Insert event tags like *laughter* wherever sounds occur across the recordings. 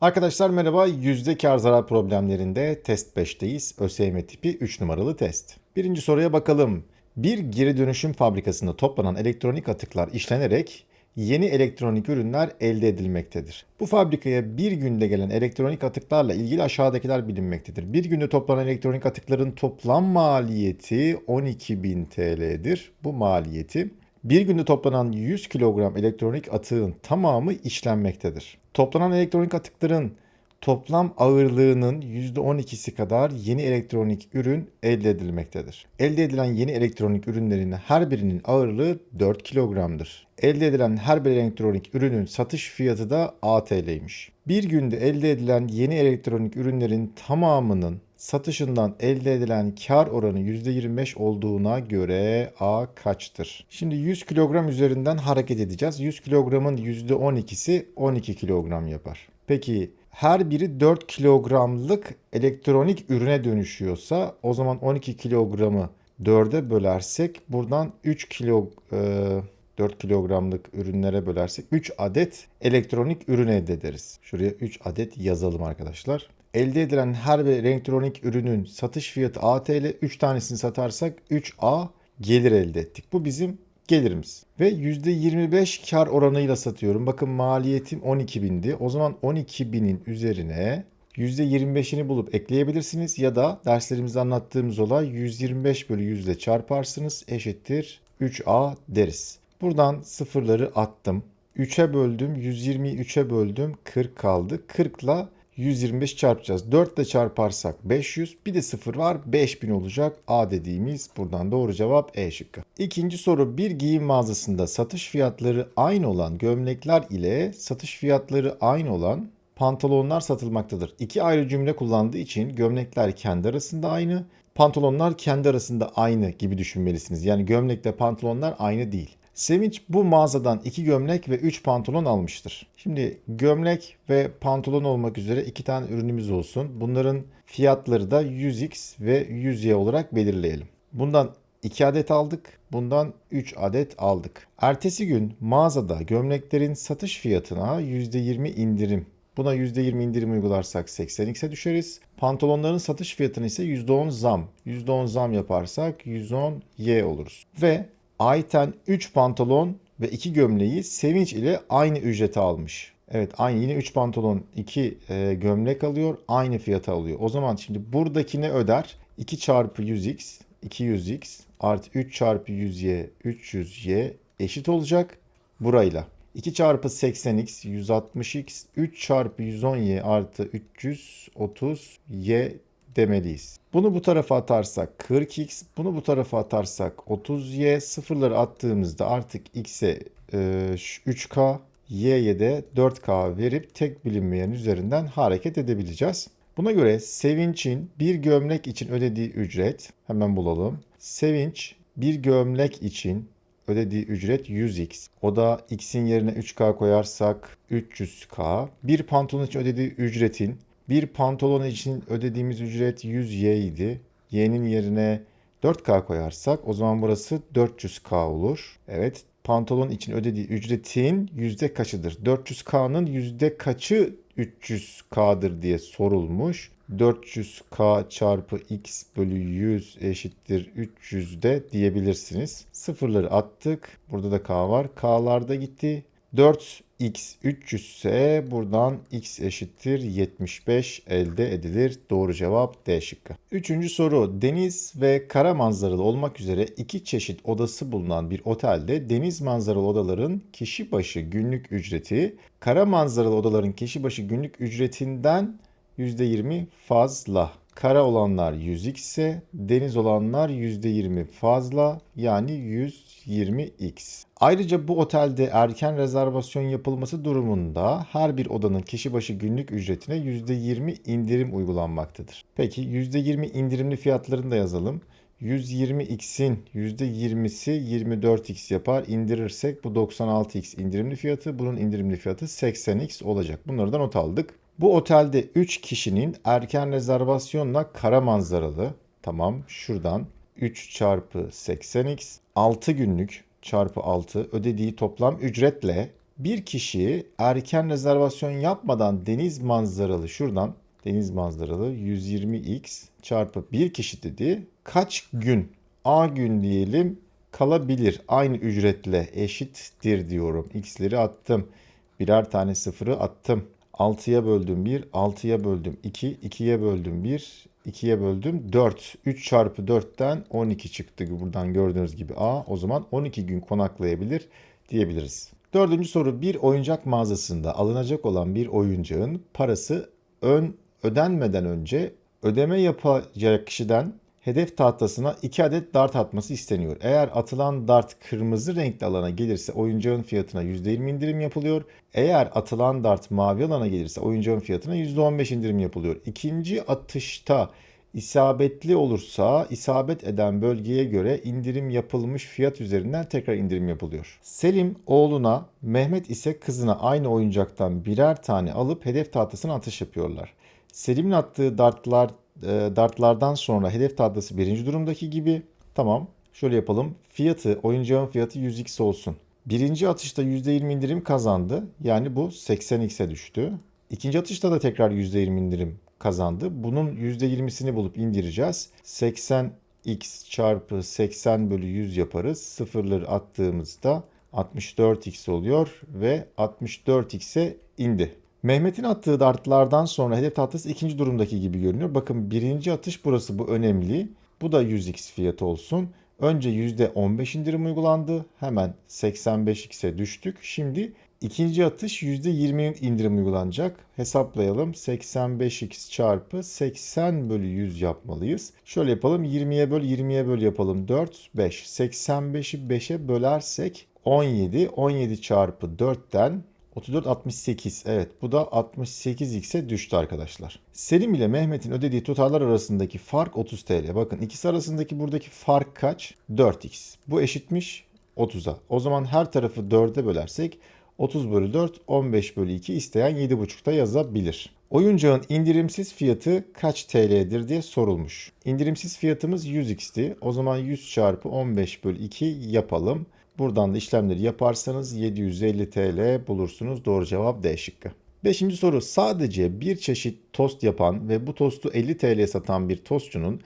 Arkadaşlar merhaba. Yüzde kar zarar problemlerinde test 5'teyiz. ÖSYM tipi 3 numaralı test. Birinci soruya bakalım. Bir geri dönüşüm fabrikasında toplanan elektronik atıklar işlenerek yeni elektronik ürünler elde edilmektedir. Bu fabrikaya bir günde gelen elektronik atıklarla ilgili aşağıdakiler bilinmektedir. Bir günde toplanan elektronik atıkların toplam maliyeti 12.000 TL'dir. Bu maliyeti bir günde toplanan 100 kilogram elektronik atığın tamamı işlenmektedir. Toplanan elektronik atıkların toplam ağırlığının %12'si kadar yeni elektronik ürün elde edilmektedir. Elde edilen yeni elektronik ürünlerin her birinin ağırlığı 4 kilogramdır. Elde edilen her bir elektronik ürünün satış fiyatı da ATL'ymiş. Bir günde elde edilen yeni elektronik ürünlerin tamamının satışından elde edilen kar oranı %25 olduğuna göre A kaçtır? Şimdi 100 kilogram üzerinden hareket edeceğiz. 100 kilogramın %12'si 12 kilogram yapar. Peki her biri 4 kilogramlık elektronik ürüne dönüşüyorsa o zaman 12 kilogramı 4'e bölersek buradan 3 kilo e, 4 kilogramlık ürünlere bölersek 3 adet elektronik ürün elde ederiz. Şuraya 3 adet yazalım arkadaşlar. Elde edilen her bir elektronik ürünün satış fiyatı ATL 3 tanesini satarsak 3A gelir elde ettik. Bu bizim gelirimiz. Ve %25 kar oranıyla satıyorum. Bakın maliyetim 12.000'di. O zaman 12.000'in üzerine %25'ini bulup ekleyebilirsiniz ya da derslerimizde anlattığımız olay 125 bölü 100 ile çarparsınız eşittir 3A deriz. Buradan sıfırları attım. 3'e böldüm 120'yi 3'e böldüm 40 kaldı. 40 ile 125 çarpacağız. 4 ile çarparsak 500. Bir de 0 var 5000 olacak. A dediğimiz buradan doğru cevap E şıkkı. İkinci soru bir giyim mağazasında satış fiyatları aynı olan gömlekler ile satış fiyatları aynı olan pantolonlar satılmaktadır. İki ayrı cümle kullandığı için gömlekler kendi arasında aynı, pantolonlar kendi arasında aynı gibi düşünmelisiniz. Yani gömlekle pantolonlar aynı değil. Sevinç bu mağazadan 2 gömlek ve 3 pantolon almıştır. Şimdi gömlek ve pantolon olmak üzere 2 tane ürünümüz olsun. Bunların fiyatları da 100x ve 100y olarak belirleyelim. Bundan 2 adet aldık. Bundan 3 adet aldık. Ertesi gün mağazada gömleklerin satış fiyatına %20 indirim Buna %20 indirim uygularsak 80x'e düşeriz. Pantolonların satış fiyatını ise %10 zam. %10 zam yaparsak 110y oluruz. Ve Ayten 3 pantolon ve 2 gömleği Sevinç ile aynı ücrete almış. Evet aynı yine 3 pantolon 2 e, gömlek alıyor aynı fiyata alıyor. O zaman şimdi buradaki ne öder? 2 çarpı 100x 200x artı 3 çarpı 100y 300y eşit olacak burayla. 2 çarpı 80x 160x 3 çarpı 110y artı 330y demeliyiz. Bunu bu tarafa atarsak 40x, bunu bu tarafa atarsak 30y, sıfırları attığımızda artık x'e e, 3k, y'ye de 4k verip tek bilinmeyen üzerinden hareket edebileceğiz. Buna göre Sevinç'in bir gömlek için ödediği ücret, hemen bulalım. Sevinç bir gömlek için ödediği ücret 100x. O da x'in yerine 3k koyarsak 300k. Bir pantolon için ödediği ücretin bir pantolon için ödediğimiz ücret 100y idi. Y'nin yerine 4K koyarsak o zaman burası 400K olur. Evet pantolon için ödediği ücretin yüzde kaçıdır? 400K'nın yüzde kaçı 300K'dır diye sorulmuş. 400K çarpı X bölü 100 eşittir 300 de diyebilirsiniz. Sıfırları attık. Burada da K var. K'lar da gitti. 4 x 300 ise buradan x eşittir 75 elde edilir. Doğru cevap D şıkkı. Üçüncü soru deniz ve kara manzaralı olmak üzere iki çeşit odası bulunan bir otelde deniz manzaralı odaların kişi başı günlük ücreti kara manzaralı odaların kişi başı günlük ücretinden %20 fazla. Kara olanlar 100x ise deniz olanlar %20 fazla yani 120x. Ayrıca bu otelde erken rezervasyon yapılması durumunda her bir odanın kişi başı günlük ücretine %20 indirim uygulanmaktadır. Peki %20 indirimli fiyatlarını da yazalım. 120x'in %20'si 24x yapar. İndirirsek bu 96x indirimli fiyatı. Bunun indirimli fiyatı 80x olacak. Bunları da not aldık. Bu otelde 3 kişinin erken rezervasyonla kara manzaralı. Tamam şuradan 3 çarpı 80x 6 günlük çarpı 6 ödediği toplam ücretle Bir kişi erken rezervasyon yapmadan deniz manzaralı şuradan deniz manzaralı 120x çarpı bir kişi dedi. Kaç gün A gün diyelim kalabilir aynı ücretle eşittir diyorum. X'leri attım. Birer tane sıfırı attım. 6'ya böldüm 1, 6'ya böldüm 2, 2'ye böldüm 1, 2'ye böldüm 4. 3 çarpı 4'ten 12 çıktı buradan gördüğünüz gibi A. O zaman 12 gün konaklayabilir diyebiliriz. Dördüncü soru bir oyuncak mağazasında alınacak olan bir oyuncağın parası ön ödenmeden önce ödeme yapacak kişiden hedef tahtasına 2 adet dart atması isteniyor. Eğer atılan dart kırmızı renkli alana gelirse oyuncağın fiyatına %20 indirim yapılıyor. Eğer atılan dart mavi alana gelirse oyuncağın fiyatına %15 indirim yapılıyor. İkinci atışta isabetli olursa isabet eden bölgeye göre indirim yapılmış fiyat üzerinden tekrar indirim yapılıyor. Selim oğluna, Mehmet ise kızına aynı oyuncaktan birer tane alıp hedef tahtasına atış yapıyorlar. Selim'in attığı dartlar e, dartlardan sonra hedef tahtası birinci durumdaki gibi. Tamam. Şöyle yapalım. Fiyatı, oyuncağın fiyatı 100x olsun. Birinci atışta %20 indirim kazandı. Yani bu 80x'e düştü. İkinci atışta da tekrar %20 indirim kazandı. Bunun %20'sini bulup indireceğiz. 80x çarpı 80 bölü 100 yaparız. Sıfırları attığımızda 64x oluyor ve 64x'e indi. Mehmet'in attığı dartlardan sonra hedef tahtası ikinci durumdaki gibi görünüyor. Bakın birinci atış burası bu önemli. Bu da 100x fiyatı olsun. Önce %15 indirim uygulandı. Hemen 85x'e düştük. Şimdi ikinci atış %20 indirim uygulanacak. Hesaplayalım. 85x çarpı 80 bölü 100 yapmalıyız. Şöyle yapalım. 20'ye böl 20'ye böl yapalım. 4, 5. 85'i 5'e bölersek 17. 17 çarpı 4'ten 34 68. Evet bu da 68x'e düştü arkadaşlar. Selim ile Mehmet'in ödediği tutarlar arasındaki fark 30 TL. Bakın ikisi arasındaki buradaki fark kaç? 4x. Bu eşitmiş 30'a. O zaman her tarafı 4'e bölersek 30 bölü 4 15 bölü 2 isteyen 7,5'ta yazabilir. Oyuncağın indirimsiz fiyatı kaç TL'dir diye sorulmuş. İndirimsiz fiyatımız 100x'ti. O zaman 100 çarpı 15 bölü 2 yapalım. Buradan da işlemleri yaparsanız 750 TL bulursunuz. Doğru cevap D şıkkı. Beşinci soru sadece bir çeşit tost yapan ve bu tostu 50 TL satan bir tostçunun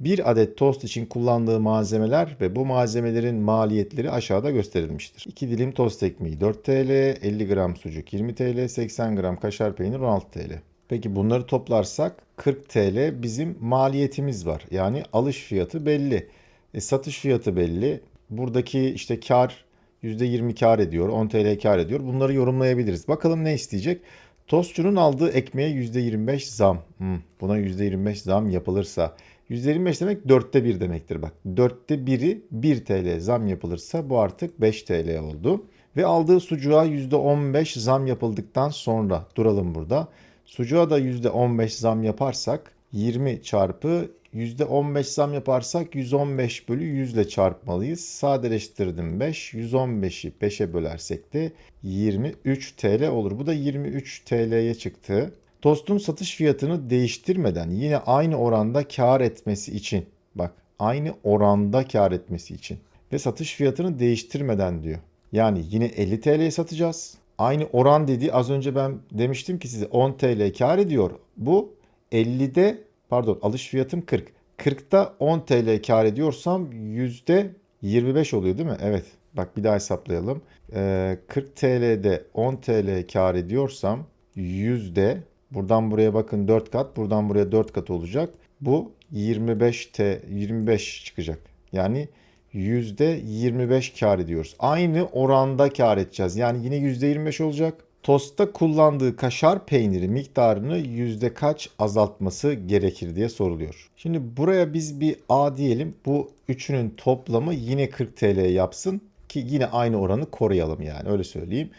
bir adet tost için kullandığı malzemeler ve bu malzemelerin maliyetleri aşağıda gösterilmiştir. 2 dilim tost ekmeği 4 TL, 50 gram sucuk 20 TL, 80 gram kaşar peynir 16 TL. Peki bunları toplarsak 40 TL bizim maliyetimiz var. Yani alış fiyatı belli. E, satış fiyatı belli. Buradaki işte kar %20 kar ediyor, 10 TL kar ediyor. Bunları yorumlayabiliriz. Bakalım ne isteyecek? Tostçunun aldığı ekmeğe %25 zam. Hmm, buna %25 zam yapılırsa %25 demek dörtte bir demektir bak. Dörtte biri 1 TL zam yapılırsa bu artık 5 TL oldu. Ve aldığı sucuğa %15 zam yapıldıktan sonra duralım burada. Sucuğa da %15 zam yaparsak 20 çarpı %15 zam yaparsak 115 bölü 100 ile çarpmalıyız. Sadeleştirdim 5. 115'i 5'e bölersek de 23 TL olur. Bu da 23 TL'ye çıktı. Tostun satış fiyatını değiştirmeden yine aynı oranda kar etmesi için bak aynı oranda kar etmesi için ve satış fiyatını değiştirmeden diyor. Yani yine 50 TL'ye satacağız. Aynı oran dediği az önce ben demiştim ki size 10 TL kar ediyor. Bu 50'de pardon alış fiyatım 40. 40'ta 10 TL kar ediyorsam %25 oluyor değil mi? Evet. Bak bir daha hesaplayalım. Ee, 40 TL'de 10 TL kar ediyorsam yüzde buradan buraya bakın 4 kat buradan buraya 4 kat olacak. Bu 25 T 25 çıkacak. Yani %25 kar ediyoruz. Aynı oranda kar edeceğiz. Yani yine %25 olacak. Tostta kullandığı kaşar peyniri miktarını yüzde kaç azaltması gerekir diye soruluyor. Şimdi buraya biz bir A diyelim. Bu üçünün toplamı yine 40 TL yapsın ki yine aynı oranı koruyalım yani öyle söyleyeyim.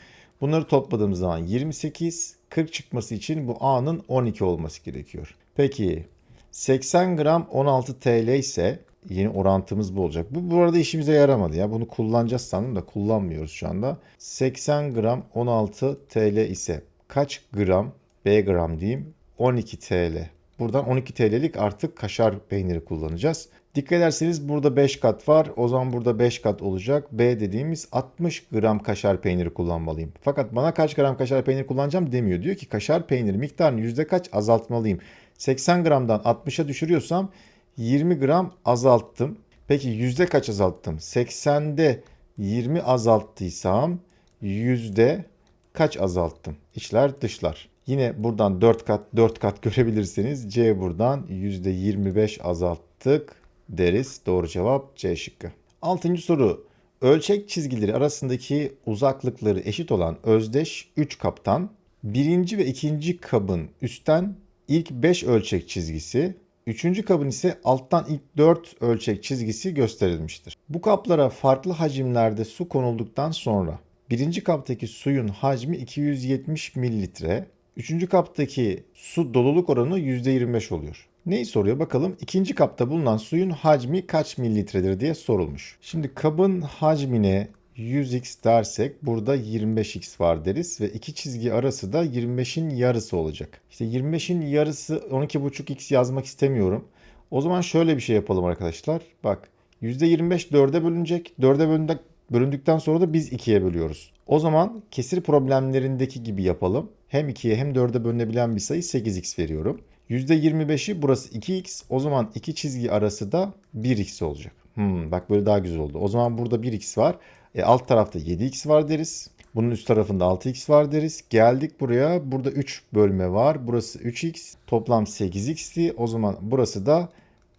Bunları topladığımız zaman 28, 40 çıkması için bu A'nın 12 olması gerekiyor. Peki 80 gram 16 TL ise yeni orantımız bu olacak. Bu bu arada işimize yaramadı ya. Bunu kullanacağız sandım da kullanmıyoruz şu anda. 80 gram 16 TL ise kaç gram? B gram diyeyim. 12 TL. Buradan 12 TL'lik artık kaşar peyniri kullanacağız. Dikkat ederseniz burada 5 kat var. O zaman burada 5 kat olacak. B dediğimiz 60 gram kaşar peyniri kullanmalıyım. Fakat bana kaç gram kaşar peyniri kullanacağım demiyor. Diyor ki kaşar peyniri miktarını yüzde kaç azaltmalıyım. 80 gramdan 60'a düşürüyorsam 20 gram azalttım. Peki yüzde kaç azalttım? 80'de 20 azalttıysam yüzde kaç azalttım? İçler dışlar. Yine buradan 4 kat 4 kat *laughs* görebilirsiniz. C buradan yüzde 25 azalttık deriz. Doğru cevap C şıkkı. Altıncı soru. Ölçek çizgileri arasındaki uzaklıkları eşit olan özdeş 3 kaptan birinci ve ikinci kabın üstten ilk 5 ölçek çizgisi, üçüncü kabın ise alttan ilk 4 ölçek çizgisi gösterilmiştir. Bu kaplara farklı hacimlerde su konulduktan sonra birinci kaptaki suyun hacmi 270 mililitre, üçüncü kaptaki su doluluk oranı %25 oluyor. Neyi soruyor bakalım? İkinci kapta bulunan suyun hacmi kaç mililitredir diye sorulmuş. Şimdi kabın hacmine 100x dersek burada 25x var deriz ve iki çizgi arası da 25'in yarısı olacak. İşte 25'in yarısı 12,5x yazmak istemiyorum. O zaman şöyle bir şey yapalım arkadaşlar. Bak %25 4'e bölünecek. 4'e bölündük, bölündükten sonra da biz 2'ye bölüyoruz. O zaman kesir problemlerindeki gibi yapalım. Hem 2'ye hem 4'e bölünebilen bir sayı 8x veriyorum. %25'i burası 2x. O zaman iki çizgi arası da 1x olacak. Hmm, bak böyle daha güzel oldu. O zaman burada 1x var. E, alt tarafta 7x var deriz. Bunun üst tarafında 6x var deriz. Geldik buraya. Burada 3 bölme var. Burası 3x. Toplam 8x'ti. O zaman burası da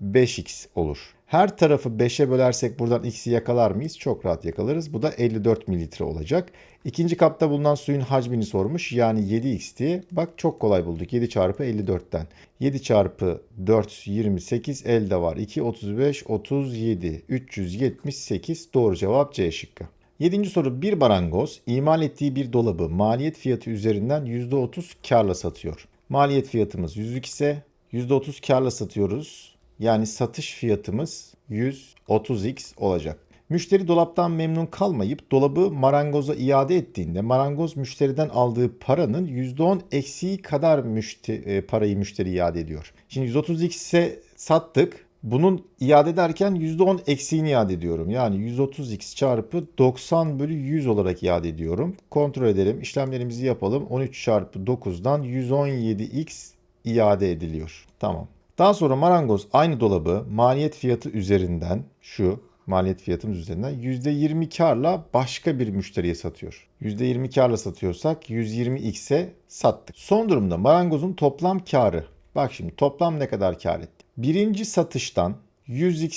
5x olur. Her tarafı 5'e bölersek buradan x'i yakalar mıyız? Çok rahat yakalarız. Bu da 54 mililitre olacak. İkinci kapta bulunan suyun hacmini sormuş. Yani 7x diye. Bak çok kolay bulduk. 7 çarpı 54'ten. 7 çarpı 4 28 elde var. 2 35 37 378 doğru cevap C şıkkı. Yedinci soru bir marangoz imal ettiği bir dolabı maliyet fiyatı üzerinden %30 karla satıyor. Maliyet fiyatımız 100 ise %30 karla satıyoruz. Yani satış fiyatımız 130x olacak. Müşteri dolaptan memnun kalmayıp dolabı marangoza iade ettiğinde marangoz müşteriden aldığı paranın %10 eksiği kadar müşteri, e, parayı müşteri iade ediyor. Şimdi 130x'e sattık. Bunun iade ederken %10 eksiğini iade ediyorum. Yani 130x çarpı 90 bölü 100 olarak iade ediyorum. Kontrol edelim. İşlemlerimizi yapalım. 13 çarpı 9'dan 117x iade ediliyor. Tamam. Daha sonra marangoz aynı dolabı maliyet fiyatı üzerinden şu maliyet fiyatımız üzerinden %20 karla başka bir müşteriye satıyor. %20 karla satıyorsak 120x'e sattık. Son durumda marangozun toplam karı. Bak şimdi toplam ne kadar kar etti? Birinci satıştan 100x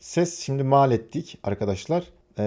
ses şimdi mal ettik arkadaşlar. Ee,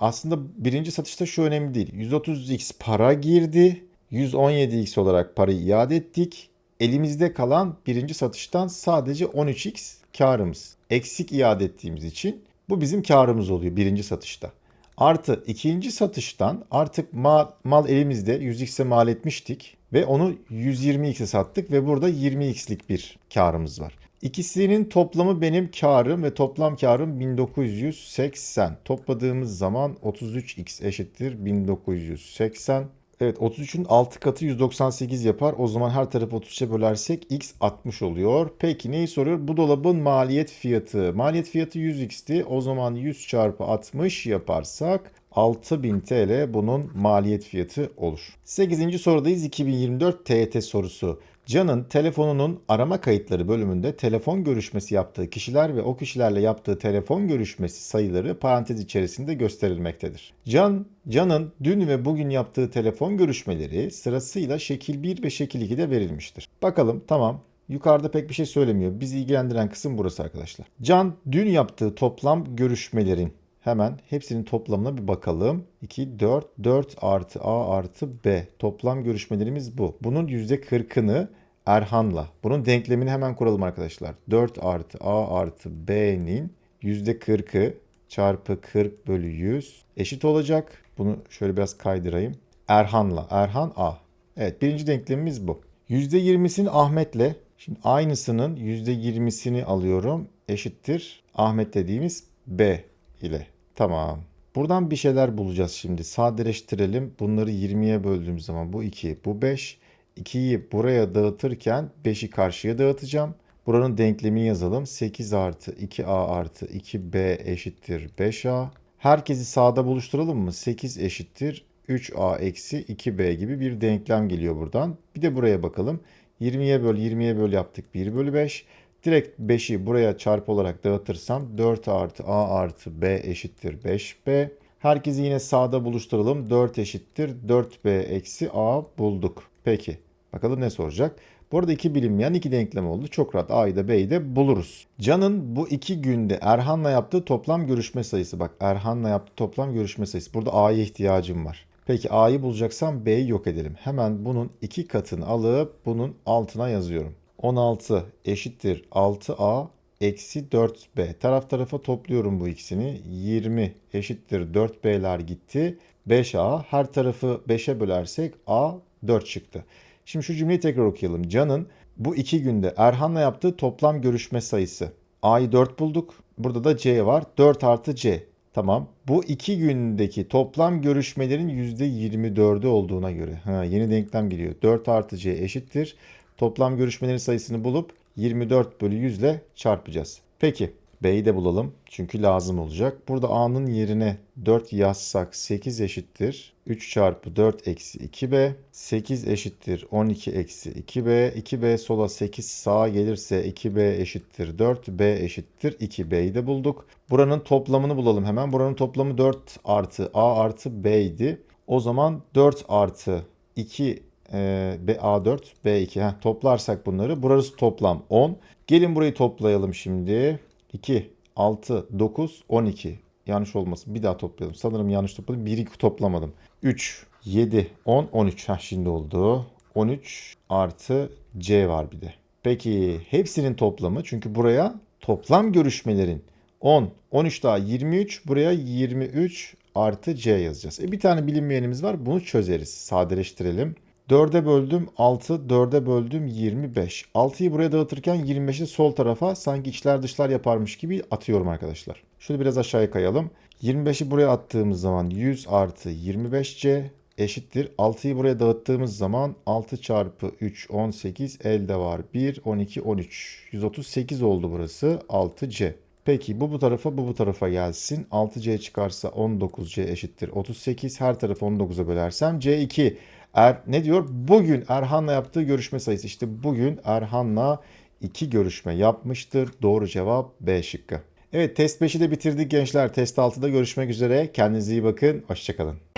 aslında birinci satışta şu önemli değil. 130x para girdi. 117x olarak parayı iade ettik. Elimizde kalan birinci satıştan sadece 13x karımız. Eksik iade ettiğimiz için bu bizim karımız oluyor birinci satışta. Artı ikinci satıştan artık mal, mal elimizde 100x'e mal etmiştik ve onu 120x'e sattık ve burada 20x'lik bir karımız var. İkisinin toplamı benim karım ve toplam karım 1980. Topladığımız zaman 33x eşittir 1980. Evet 33'ün 6 katı 198 yapar. O zaman her tarafı 33'e bölersek x 60 oluyor. Peki neyi soruyor? Bu dolabın maliyet fiyatı. Maliyet fiyatı 100x'ti. O zaman 100 çarpı 60 yaparsak 6000 TL bunun maliyet fiyatı olur. 8. sorudayız 2024 TET sorusu. Can'ın telefonunun arama kayıtları bölümünde telefon görüşmesi yaptığı kişiler ve o kişilerle yaptığı telefon görüşmesi sayıları parantez içerisinde gösterilmektedir. Can, Can'ın dün ve bugün yaptığı telefon görüşmeleri sırasıyla şekil 1 ve şekil 2'de verilmiştir. Bakalım tamam Yukarıda pek bir şey söylemiyor. Bizi ilgilendiren kısım burası arkadaşlar. Can dün yaptığı toplam görüşmelerin Hemen hepsinin toplamına bir bakalım. 2, 4, 4 artı A artı B. Toplam görüşmelerimiz bu. Bunun %40'ını Erhan'la. Bunun denklemini hemen kuralım arkadaşlar. 4 artı A artı B'nin %40'ı çarpı 40 bölü 100 eşit olacak. Bunu şöyle biraz kaydırayım. Erhan'la. Erhan A. Evet birinci denklemimiz bu. %20'sini Ahmet'le. Şimdi aynısının %20'sini alıyorum. Eşittir. Ahmet dediğimiz B ile. Tamam. Buradan bir şeyler bulacağız şimdi. Sadeleştirelim. Bunları 20'ye böldüğüm zaman bu 2, bu 5. 2'yi buraya dağıtırken 5'i karşıya dağıtacağım. Buranın denklemini yazalım. 8 artı 2a artı 2b eşittir 5a. Herkesi sağda buluşturalım mı? 8 eşittir 3a eksi 2b gibi bir denklem geliyor buradan. Bir de buraya bakalım. 20'ye böl 20'ye böl yaptık 1 bölü 5. Direkt 5'i buraya çarpı olarak dağıtırsam 4 artı a artı b eşittir 5b. Herkesi yine sağda buluşturalım. 4 eşittir 4b eksi a bulduk. Peki bakalım ne soracak? Bu arada iki bilinmeyen iki denklem oldu. Çok rahat A'yı da B'yi de buluruz. Can'ın bu iki günde Erhan'la yaptığı toplam görüşme sayısı. Bak Erhan'la yaptığı toplam görüşme sayısı. Burada A'ya ihtiyacım var. Peki A'yı bulacaksam B'yi yok edelim. Hemen bunun iki katını alıp bunun altına yazıyorum. 16 eşittir 6A eksi 4B. Taraf tarafa topluyorum bu ikisini. 20 eşittir 4B'ler gitti. 5A her tarafı 5'e bölersek A 4 çıktı. Şimdi şu cümleyi tekrar okuyalım. Can'ın bu iki günde Erhan'la yaptığı toplam görüşme sayısı. A'yı 4 bulduk. Burada da C var. 4 artı C. Tamam. Bu iki gündeki toplam görüşmelerin %24'ü olduğuna göre. Ha, yeni denklem geliyor. 4 artı C eşittir. Toplam görüşmelerin sayısını bulup 24 bölü 100 ile çarpacağız. Peki B'yi de bulalım. Çünkü lazım olacak. Burada A'nın yerine 4 yazsak 8 eşittir. 3 çarpı 4 eksi 2B. 8 eşittir 12 eksi 2B. 2B sola 8 sağa gelirse 2B eşittir 4. B eşittir 2B'yi de bulduk. Buranın toplamını bulalım hemen. Buranın toplamı 4 artı A artı B idi. O zaman 4 artı 2 e, B, A4, B2. Heh, toplarsak bunları. Burası toplam 10. Gelin burayı toplayalım şimdi. 2, 6, 9, 12. Yanlış olmasın. Bir daha toplayalım. Sanırım yanlış topladım. 1, 2 toplamadım. 3, 7, 10, 13. Heh, şimdi oldu. 13 artı C var bir de. Peki hepsinin toplamı çünkü buraya toplam görüşmelerin 10, 13 daha 23 buraya 23 artı C yazacağız. E bir tane bilinmeyenimiz var bunu çözeriz. Sadeleştirelim. 4'e böldüm 6, 4'e böldüm 25. 6'yı buraya dağıtırken 25'i sol tarafa sanki içler dışlar yaparmış gibi atıyorum arkadaşlar. Şunu biraz aşağıya kayalım. 25'i buraya attığımız zaman 100 artı 25C eşittir. 6'yı buraya dağıttığımız zaman 6 çarpı 3 18 elde var. 1 12 13 138 oldu burası 6C. Peki bu bu tarafa bu bu tarafa gelsin. 6C çıkarsa 19C eşittir 38. Her tarafı 19'a bölersem C2. Er, ne diyor? Bugün Erhan'la yaptığı görüşme sayısı. İşte bugün Erhan'la iki görüşme yapmıştır. Doğru cevap B şıkkı. Evet test 5'i de bitirdik gençler. Test 6'da görüşmek üzere. Kendinize iyi bakın. Hoşçakalın.